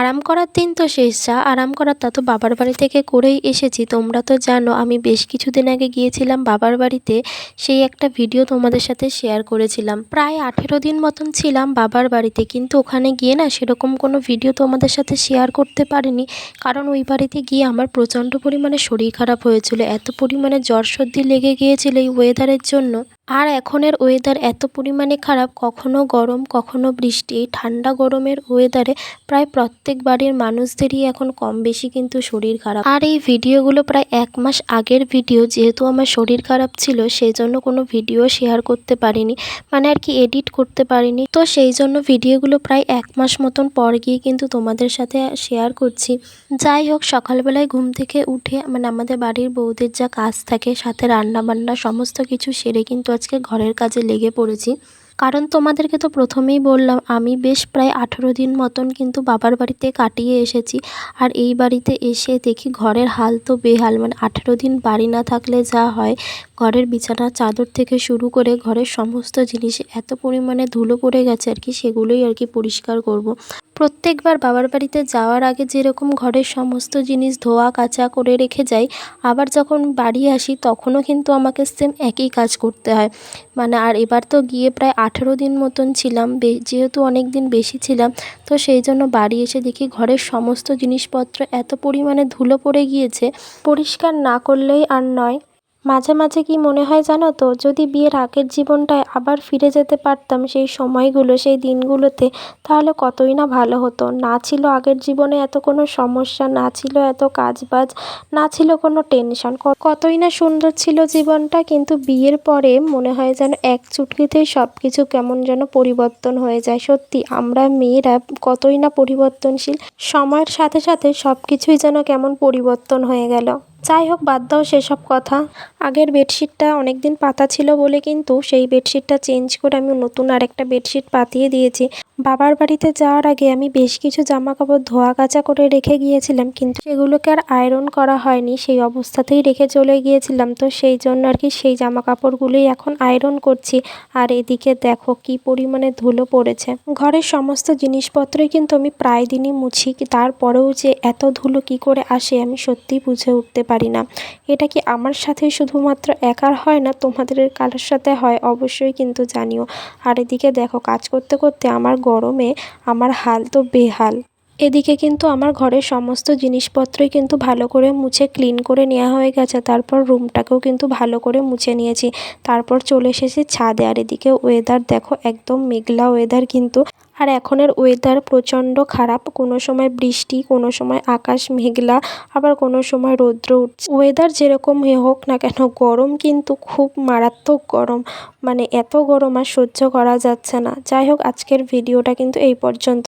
আরাম করার দিন তো শেষ, যা আরাম করার তা তো বাবার বাড়ি থেকে করেই এসেছি। তোমরা তো জানো, আমি বেশ কিছুদিন আগে গিয়েছিলাম বাবার বাড়িতে, সেই একটা ভিডিও তোমাদের সাথে শেয়ার করেছিলাম। প্রায় আঠেরো দিন মতন ছিলাম বাবার বাড়িতে, কিন্তু ওখানে গিয়ে না সেরকম কোনো ভিডিও তোমাদের সাথে শেয়ার করতে পারিনি, কারণ ওই বাড়িতে গিয়ে আমার প্রচণ্ড পরিমাণে শরীর খারাপ হয়েছিল, এত পরিমাণে জ্বর সর্দি লেগে গিয়েছিল এই ওয়েদারের জন্য। আর এখনের ওয়েদার এত পরিমাণে খারাপ, কখনো গরম, কখনো বৃষ্টি। এই ঠান্ডা গরমের ওয়েদারে প্রায় প্রত্যেক বাড়ির মানুষদেরই এখন কম বেশি কিন্তু শরীর খারাপ। আর এই ভিডিওগুলো প্রায় এক মাস আগের ভিডিও যেহেতু আমার শরীর খারাপ ছিল সেই জন্য কোনো ভিডিও শেয়ার করতে পারিনি মানে আর কি এডিট করতে পারিনি। তো সেই জন্য ভিডিওগুলো প্রায় এক মাস মতন পর গিয়ে কিন্তু তোমাদের সাথে শেয়ার করছি। যাই হোক, সকালবেলায় ঘুম থেকে উঠে মানে আমাদের বাড়ির বউদের যা কাজ থাকে, সাথে রান্না বান্না সমস্ত কিছু সেরে কিন্তু আজকে ঘরের কাজে লেগে পড়েছি কারণ তোমাদেরকে তো প্রথমেই বললাম, আমি বেশ প্রায় আঠেরো দিন মতন কিন্তু বাবার বাড়িতে কাটিয়ে এসেছি আর এই বাড়িতে এসে দেখি ঘরের হাল তো বেহাল মানে আঠেরো দিন বাড়ি না থাকলে যা হয়, ঘরের বিছানার চাদর থেকে শুরু করে ঘরের সমস্ত জিনিস এত পরিমাণে ধুলো পড়ে গেছে আর কি, সেগুলোই আর কি পরিষ্কার করব। প্রত্যেকবার বাবার বাড়িতে যাওয়ার আগে যেরকম ঘরের সমস্ত জিনিস ধোয়া, কাচা করে রেখে যাই, আবার যখন বাড়ি আসি তখনও কিন্তু আমাকে সেম একই কাজ করতে হয়। মানে আর এবার তো গিয়ে প্রায় আঠেরো দিন মতন ছিলাম যেহেতু অনেক দিন বেশি ছিলাম, তো সেই জন্য বাড়ি এসে দেখি ঘরের সমস্ত জিনিসপত্র এত পরিমাণে ধুলো পড়ে গিয়েছে, পরিষ্কার না করলেই আর নয়। মাঝে মাঝে কি মনে হয় জানো তো, যদি বিয়ের আগের জীবনটায় আবার ফিরে যেতে পারতাম সেই সময়গুলো, সেই দিনগুলোতে, তাহলে কতই না ভালো হতো। না ছিল আগের জীবনে এত কোনো সমস্যা, না ছিল এত কাজবাজ, না ছিল কোনো টেনশন। কতই না সুন্দর ছিল জীবনটা, কিন্তু বিয়ের পরে মনে হয় যেন এক চুটকিতেই সব কিছু কেমন যেন পরিবর্তন হয়ে যায়। সত্যি, আমরা মেয়েরা কতই না পরিবর্তনশীল। সময়ের সাথে সাথে সব কিছুই যেন কেমন পরিবর্তন হয়ে গেল। যাই হোক বাদ দাও সেসব কথা। আগের বেডশিটটা অনেক দিন পাতা ছিল বলে কিন্তু সেই বেডশিটটা চেঞ্জ করে আমি নতুন আরেকটা বেডশিট পাতিয়ে দিয়েছি। বাবার বাড়িতে যাওয়ার আগে আমি বেশ কিছু জামা কাপড় ধোয়া কাচা করে রেখে গিয়েছিলাম কিন্তু সেগুলোকে আর আয়রন করা হয়নি, সেই অবস্থাতেই রেখে চলে গিয়েছিলাম। তো সেই জন্য আর কি সেই জামা কাপড়গুলোই এখন আয়রন করছি। আর এদিকে দেখো কি পরিমাণে ধুলো পড়েছে। ঘরের সমস্ত জিনিসপত্রই কিন্তু আমি প্রায় দিনই মুছি। তারপরেও যে এত ধুলো কি করে আসে আমি সত্যিই বুঝে উঠতে পারি না। এটা কি আমার সাথে শুধুমাত্র একার হয় না? তোমাদের কারোর সাথে হয়, অবশ্যই কিন্তু জানিও। আর এদিকে দেখো, কাজ করতে করতে আমার গরমে আমার হাল তো বেহাল। এদিকে কিন্তু আমার ঘরের সমস্ত জিনিসপত্রই কিন্তু ভালো করে মুছে ক্লিন করে নেওয়া হয়ে গেছে। তারপর রুমটাকেও কিন্তু ভালো করে মুছে নিয়েছি। তারপর চলে এসেছি ছাদে। আর এদিকে ওয়েদার দেখো, একদম মেঘলা ওয়েদার কিন্তু। আর এখনের ওয়েদার প্রচণ্ড খারাপ। কোনো সময় বৃষ্টি, কোনো সময় আকাশ মেঘলা, আবার কোনো সময় রৌদ্র উঠছে। ওয়েদার যেরকমই হোক না কেন, গরম কিন্তু খুব মারাত্মক গরম। মানে এত গরম আর সহ্য করা যাচ্ছে না। যাই হোক, আজকের ভিডিওটা কিন্তু এই পর্যন্ত।